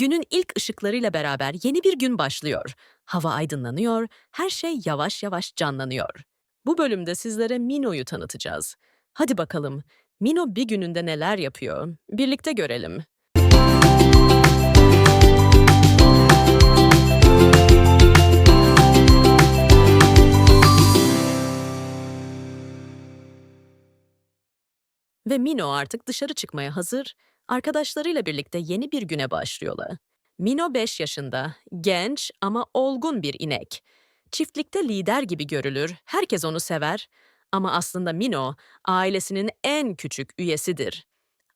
Günün ilk ışıklarıyla beraber yeni bir gün başlıyor. Hava aydınlanıyor, her şey yavaş yavaş canlanıyor. Bu bölümde sizlere Mino'yu tanıtacağız. Hadi bakalım, Mino bir gününde neler yapıyor? Birlikte görelim. Ve Mino artık dışarı çıkmaya hazır. Arkadaşlarıyla birlikte yeni bir güne başlıyorlar. Mino 5 yaşında, genç ama olgun bir inek. Çiftlikte lider gibi görülür, herkes onu sever. Ama aslında Mino, ailesinin en küçük üyesidir.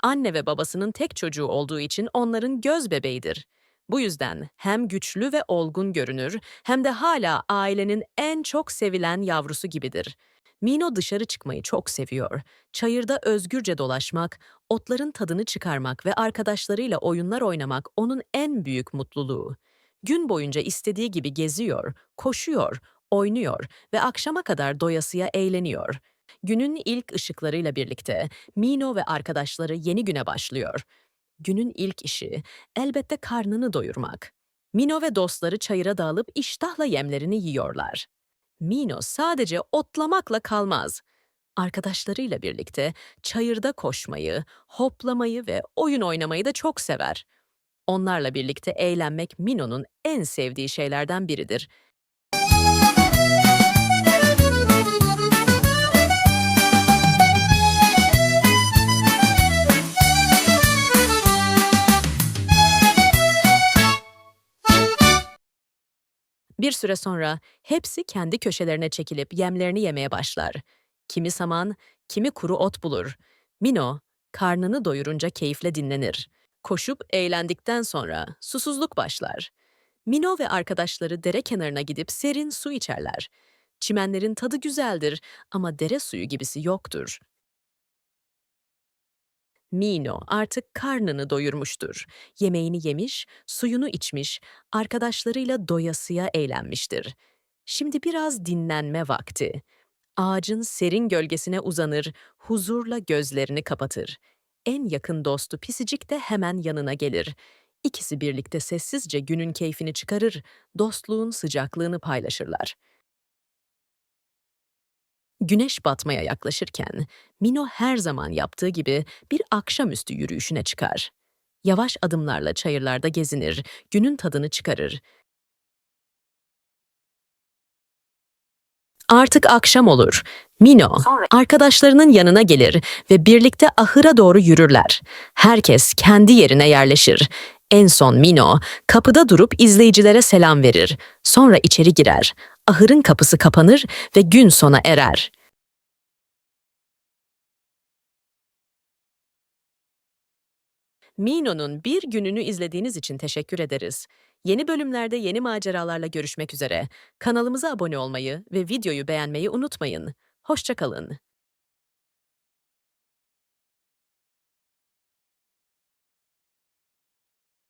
Anne ve babasının tek çocuğu olduğu için onların göz bebeğidir. Bu yüzden hem güçlü ve olgun görünür hem de hala ailenin en çok sevilen yavrusu gibidir. Mino dışarı çıkmayı çok seviyor. Çayırda özgürce dolaşmak, otların tadını çıkarmak ve arkadaşlarıyla oyunlar oynamak onun en büyük mutluluğu. Gün boyunca istediği gibi geziyor, koşuyor, oynuyor ve akşama kadar doyasıya eğleniyor. Günün ilk ışıklarıyla birlikte Mino ve arkadaşları yeni güne başlıyor. Günün ilk işi elbette karnını doyurmak. Mino ve dostları çayıra dağılıp iştahla yemlerini yiyorlar. Mino sadece otlamakla kalmaz. Arkadaşlarıyla birlikte çayırda koşmayı, hoplamayı ve oyun oynamayı da çok sever. Onlarla birlikte eğlenmek Mino'nun en sevdiği şeylerden biridir. Bir süre sonra hepsi kendi köşelerine çekilip yemlerini yemeye başlar. Kimi saman, kimi kuru ot bulur. Mino, karnını doyurunca keyifle dinlenir. Koşup eğlendikten sonra susuzluk başlar. Mino ve arkadaşları dere kenarına gidip serin su içerler. Çimenlerin tadı güzeldir ama dere suyu gibisi yoktur. Mino artık karnını doyurmuştur. Yemeğini yemiş, suyunu içmiş, arkadaşlarıyla doyasıya eğlenmiştir. Şimdi biraz dinlenme vakti. Ağacın serin gölgesine uzanır, huzurla gözlerini kapatır. En yakın dostu Pisicik de hemen yanına gelir. İkisi birlikte sessizce günün keyfini çıkarır, dostluğun sıcaklığını paylaşırlar. Güneş batmaya yaklaşırken Mino her zaman yaptığı gibi bir akşamüstü yürüyüşüne çıkar. Yavaş adımlarla çayırlarda gezinir, günün tadını çıkarır. Artık akşam olur. Mino arkadaşlarının yanına gelir ve birlikte ahıra doğru yürürler. Herkes kendi yerine yerleşir. En son Mino kapıda durup izleyicilere selam verir. Sonra içeri girer. Ahırın kapısı kapanır ve gün sona erer. Mino'nun bir gününü izlediğiniz için teşekkür ederiz. Yeni bölümlerde yeni maceralarla görüşmek üzere. Kanalımıza abone olmayı ve videoyu beğenmeyi unutmayın. Hoşçakalın.